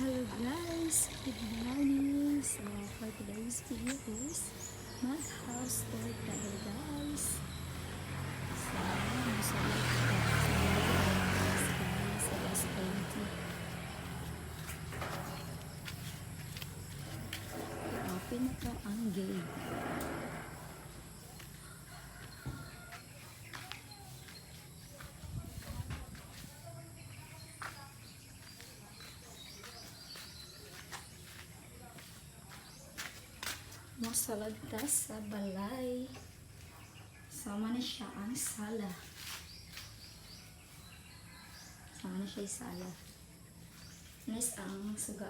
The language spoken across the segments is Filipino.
Hello guys, good morning. So for today's video is mag house tour tayo guys. So loob ko guys guys sa last 20. Open na to ang gate. Masalad ta sa balay. Sama na siya ang sala. Sama na siya yung sala. Nice ang suga.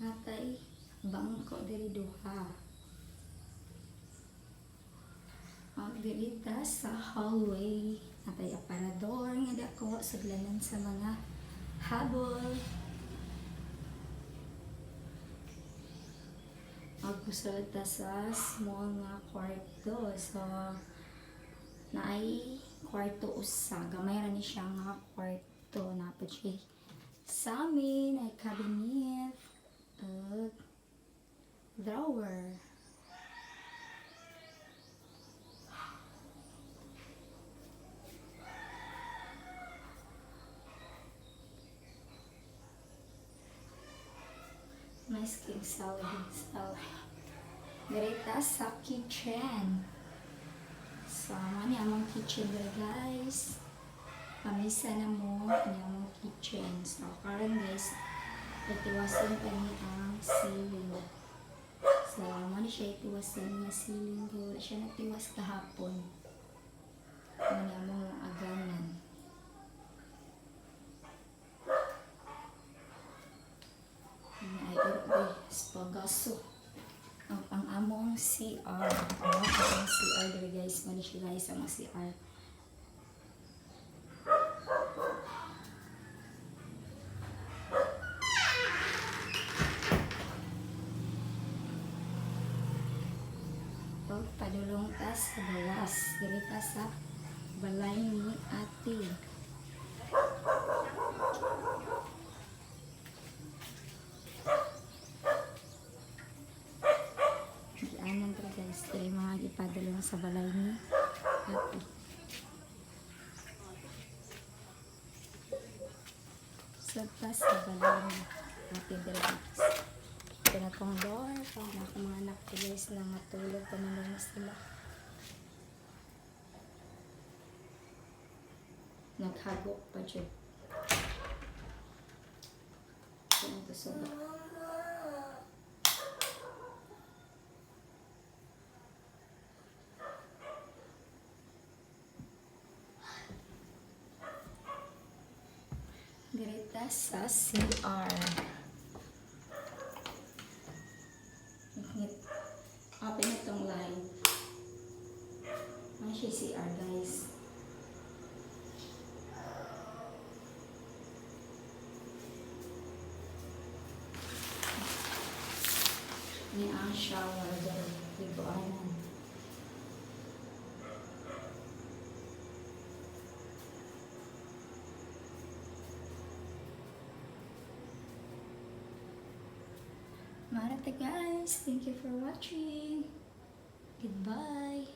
Natay, bangko diri duha. Ang diri ta sa hallway. Natay aparador nga dako suglanan sa mga habol. Agusod ta sa small nga kwarto. So, naay kwarto usa. Gamay ra ni siya nga kwarto. Napod siya sa amin ay cabinet at drawer. Nice king salad. salad. Direta sa kitchen. Sama ni among kitchen dere guys. Pamisa na mo ni among kitchen. So, karon guys, itiwasan pa ni ang ceiling. So, mo ni siya itiwasan niya ceiling. Wala siya natiwas kahapon. Ano ni among aganan. Ay, ay, spagaso. Ang ang among CR. Ang among CR dere guys. Mali siya guys ang CR. Padulong ta sa bawas. Diri ta sa balay ni ate. Gianan tra guys. Diri mga ipadulong sa balay ni ate. Sa ta sa balay ni diri guys. Ito na tong door. Pag na mga anak ko guys na matulog pa naman sila. Naghagok pa dyan. Ito na to sa Direta sa CR. Open itong line. Siya CR guys. Ni ang shower dyan. Libuanan. Marata guys. Thank you for watching. Goodbye.